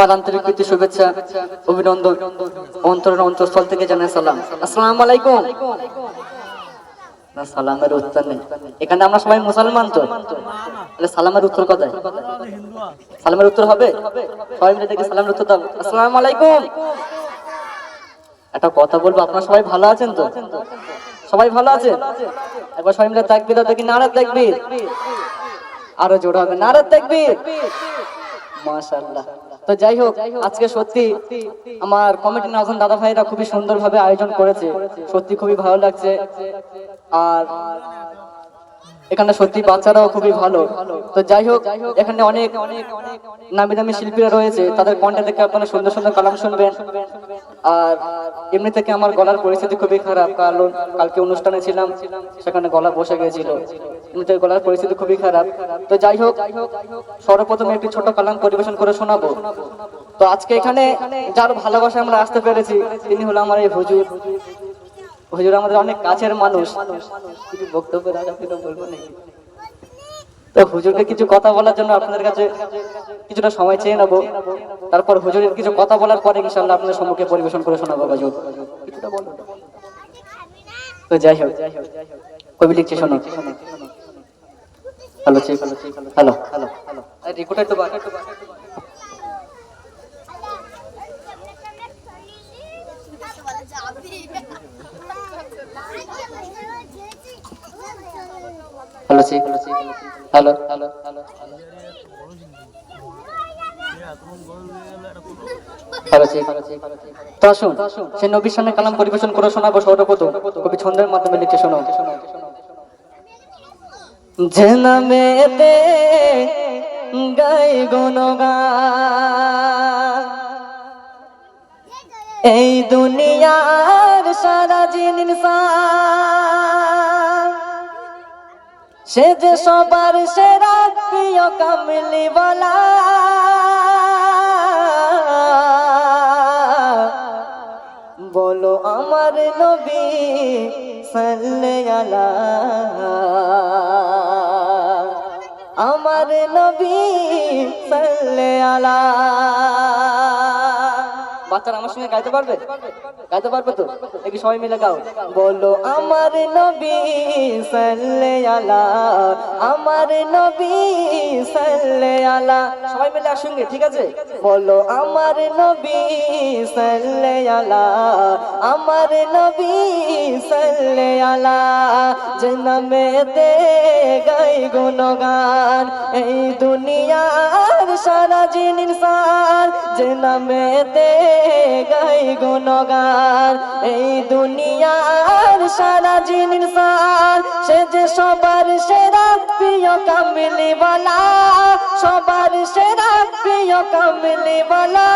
আমার আন্তরিক প্রীতি, শুভেচ্ছা, অভিনন্দন। অন্তরের অন্তঃস্থল থেকে জানাই সালাম। আসসালামু আলাইকুম। সালামের উত্তর নেই। এখানে আমরা সবাই মুসলমান তো? সালামের উত্তর সালামের উত্তর হবে? সবাই মিলে সালামের উত্তর দাও। আলাইকুম। একটা কথা বলব, আপনারা সবাই ভালো আছেন তো? সবাই ভালো আছেন? একবার সবাই মিলে থাকবি তো দেখি নারাজ থাকবি আরও জোর হবে থাকবি মাশাআল্লাহ। তো যাই হোক, আজকে সত্যি আমার কমিটি নাজন দাদা ভাইরা খুবই সুন্দরভাবে আয়োজন করেছে। সত্যি খুবই ভালো লাগছে। আর এখানে সত্যি বাচ্চারাও খুবই ভালো। তো যাই হোক, এখানে অনেক নামি দামি শিল্পীরা রয়েছে, তাদের কণ্ঠে থেকে আপনারা সুন্দর সুন্দর কালাম শুনবেন। আর এমনি থেকে আমার গলার পরিস্থিতি খুবই খারাপ, কারণ কালকে অনুষ্ঠানে ছিলাম, সেখানে গলা বসে গিয়েছিল। এমনিতে গলার পরিস্থিতি খুবই খারাপ। তো যাই হোক, সর্বপ্রথমে একটি ছোট কালাম পরিবেশন করে শোনাবো। তো আজকে এখানে যার ভালোবাসা আমরা আসতে পেরেছি, তিনি হলো আমার এই হুজুর। হুজুর আমাদের অনেক কাছের মানুষ কিছু বক্তব্য রাখা কিন্তু বলব নাকি তো হুজুরকে কিছু কথা বলার জন্য আপনাদের কাছে কিছুটা সময় চেয়ে নেব। তারপর হুজুরের কিছু কথা বলার পরে ইনশাল্লাহ আপনাদের সম্মুখে পরিবেশন করে শোনাবো হুজুর। কিছুটা বলো তো যাই হোক, কবি লিখছি, শোনো। Hello hello. হ্যালো। হ্যালো তো হ্যালো। হ্যালো হ্যালো হ্যালো পরিবেশন করে শোনাবো ছন্দের মাধ্যমে শোনো গাই এই দুনিয়ার সারা জিনিস সে যে সবার সেরা প্রিয় কামলি বলা বলো আমার নবী সাল্লে আলা আমার নবী সাল্লে আলা বাচ্চারা আমার সঙ্গে গাইতে পারবে? গাইতে পারবে তো? নাকি সবাই মিলে গাও? বলো, আমার নবী সাল্লে আলা আমার নবী সাল্লে আলা সবাই মিলে একসঙ্গে, ঠিক আছে? বলো, আমার নবী সাল্লে আলা আমার নবী সাল্লে আলা যে নামেতে গাই গুণগান। এই দুনিয়ার সারা জিনিস যে নামেতে গাই গুণগান। এই দুনিয়ার সারা জিনিস সে যে সবার সেরা কামিলি বলা সবার সেরা প্রিয় কামিলি বলা,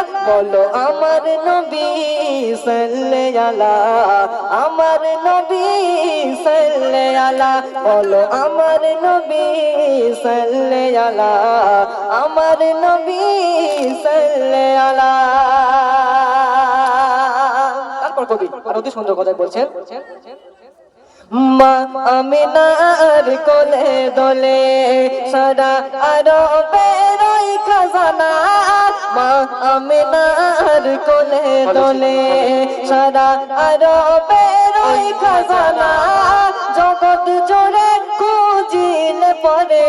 আমার নবী সাল্লে আলা আমার নবী সাল্লে আলা বলো, আমার নবী সাল্লে আলা আমার নবী সাল্লে আলা তারপর কবি, আর অতি সুন্দর কথা বলছেন। মা আমিনার কোলে দোলে, সারা আরবের ওই খাজানা। মা আমিনার কোলে দোলে, সারা আরবের ওই খাজানা। জগৎ জোরে খুঁজিলে পরে।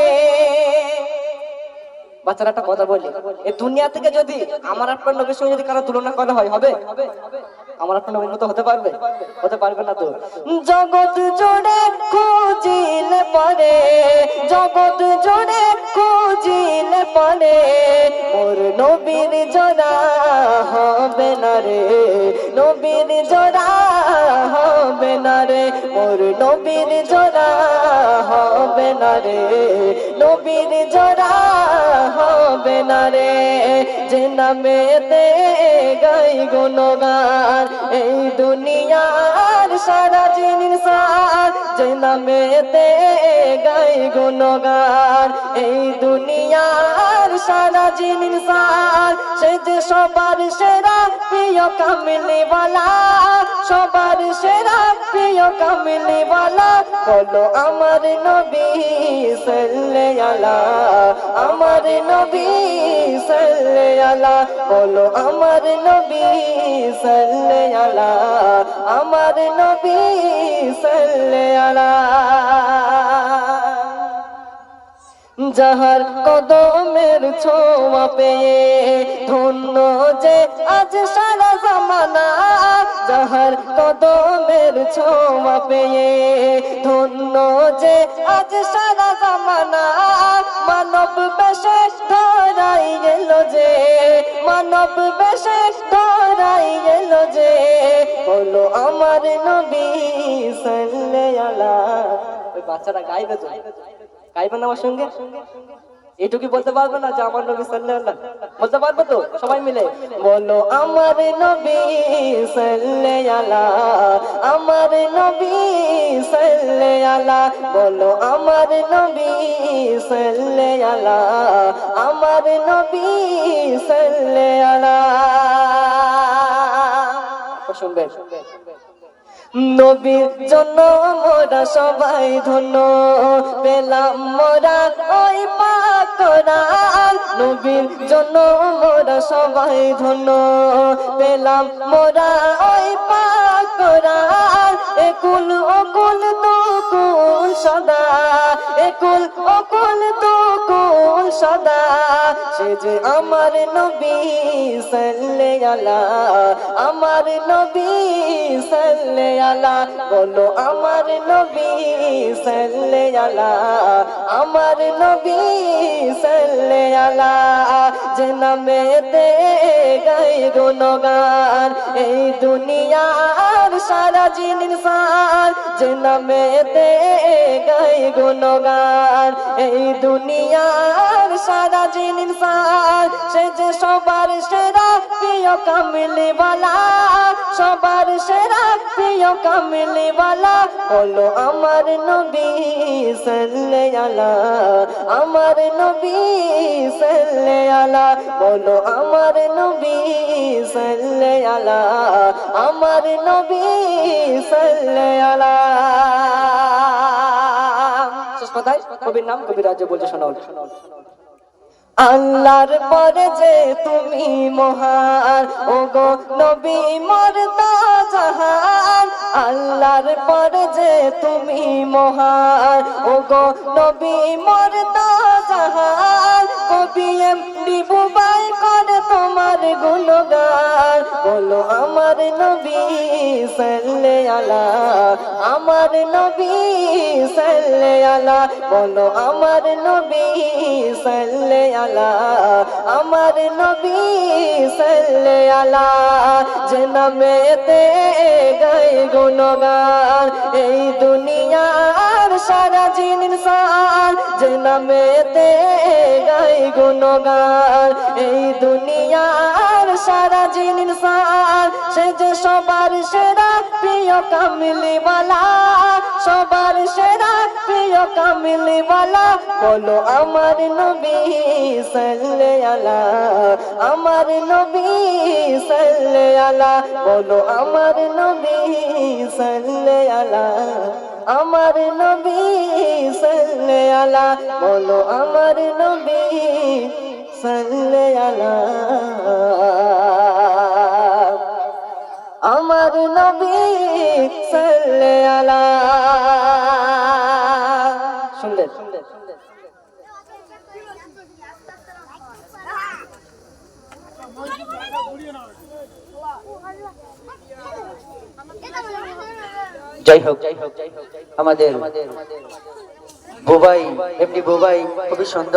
বাচ্চারা একটা কথা বলি এই দুনিয়া থেকে যদি আমার আপনার নবীর সঙ্গে যদি কারও তুলনা করা হয়, হবে? আমার আপনার মতো হতে পারবে? হতে পারবে না তো। জগৎ জোড়ে খুঁজিলে পরে জগৎ জোড়ে খুঁজিলে পরে মোর নবীর জোড়া হবে না রে, নবীর জোড়া হবে না রে, মোর নবীর জোড়া হবে না রে, নবীর জোড়া হবে না রে যে গাই গুণগান এই দুনিয়ার সারা জিনিস যে নামেতে গাই গুণগান, এই দুনিয়ার সারা জিনিস সে যে সবার সেরা প্রিয় কামিনীওয়ালা, সবার সেরা প্রিয় কামিনীওয়ালা, বলো আমার নবী সাল্লে আলা আমার নবী সাল্লে আলা বলো আমার নবী সাল্লে আলা আমার নবী সাল্লে আলা যাহার কদমের ছোঁয়া পেয়ে ধন্য যে আজ সারা জামানা, যাহার কদমের ছোঁয়া পেয়ে ধন্য যে আজ সারা জামানা, মানব বেশে ধরাই গেল যে, মানব বেশে ধরাই গেল যে। বলো আমার নবী সাল্লে আলা ওই বাচ্চারা গাইবে তো? গাইবেন আমার সঙ্গে? এইটুকু বলতে পারবে না যে আমার নবী সাল্লাল্লাহ? বলতে পারবে তো? সবাই মিলে। বলো, আমার নবী সাল্লাল্লাহ। আমার নবী সাল্লাল্লাহ। বলো, আমার নবী সাল্লাল্লাহ। আমার নবী সাল্লাল্লাহ। শুনবেন। নবীর জন্য মোরা সবাই ধন্য, পেলাম মোরা ওই পাকরা নবীর জন্য মোরা সবাই ধন্য, পেলাম মোরা ওই পাকরা একুল অকুল তো কুল সদা, একুল অকুল তো সদা, সে যে আমার নবী সাল্লে আলা আমার নবী সাল্লে আলা বলো আমার নবী সাল্লে আলা আমার নবী সাল্লে আলা যে নামেতে গাই গুণগান, এই দুনিয়ার সারা জিনিসার যে নামেতে গাই গুণগান, এই দুনিয়ার সারা জিনিসার সে যে সবার সেরা প্রিয় কামিলিওয়ালা সবার সেরা প্রিয় কামিলিওয়ালা বলো আমার নবী সাল্লে আলা আমার নবী সাল্লে আলা বলো আমার নবী সাল্লে আলা আমার নবী সাল্লে আলা কবির নাম কবির রাজ্য বলছে শোনাও আল্লাহর পর যে তুমি মহান ও গো নবী মরতা জাহান। আল্লাহর পর যে তুমি মহান ও গো নবী মরতা জাহান। কবি এম ডিবুবাই করে তোমার গুণগান, বলো আমার নবী সাল্লে আলা আমার নবী সাল্লে আলা বলো আমার নবী সাল্লে আলা আমার নবী সাল্লে আলা যে নামেতে গাই গুণগান, এই দুনিয়ার সারা জিনিসার যে নামেতে গাই গুণগান, এই দুনিয়ার সারা জিনিসার সে সবার সেরা প্রিয় কামিলিওয়ালা, সবার সেরা প্রিয় কামিলিওয়ালা, বলো আমার নবী সাল্লে আলা আমার নবী সাল্লে আলা বলো আমার নবী সাল্লে আলা আমার নবী সাল্লে আলা বলো আমার নবী আলা আমার নবী আলা শুনলেন? যাই হোক আমাদের বুবাই এমনি বুবাই খুবই সুন্দর।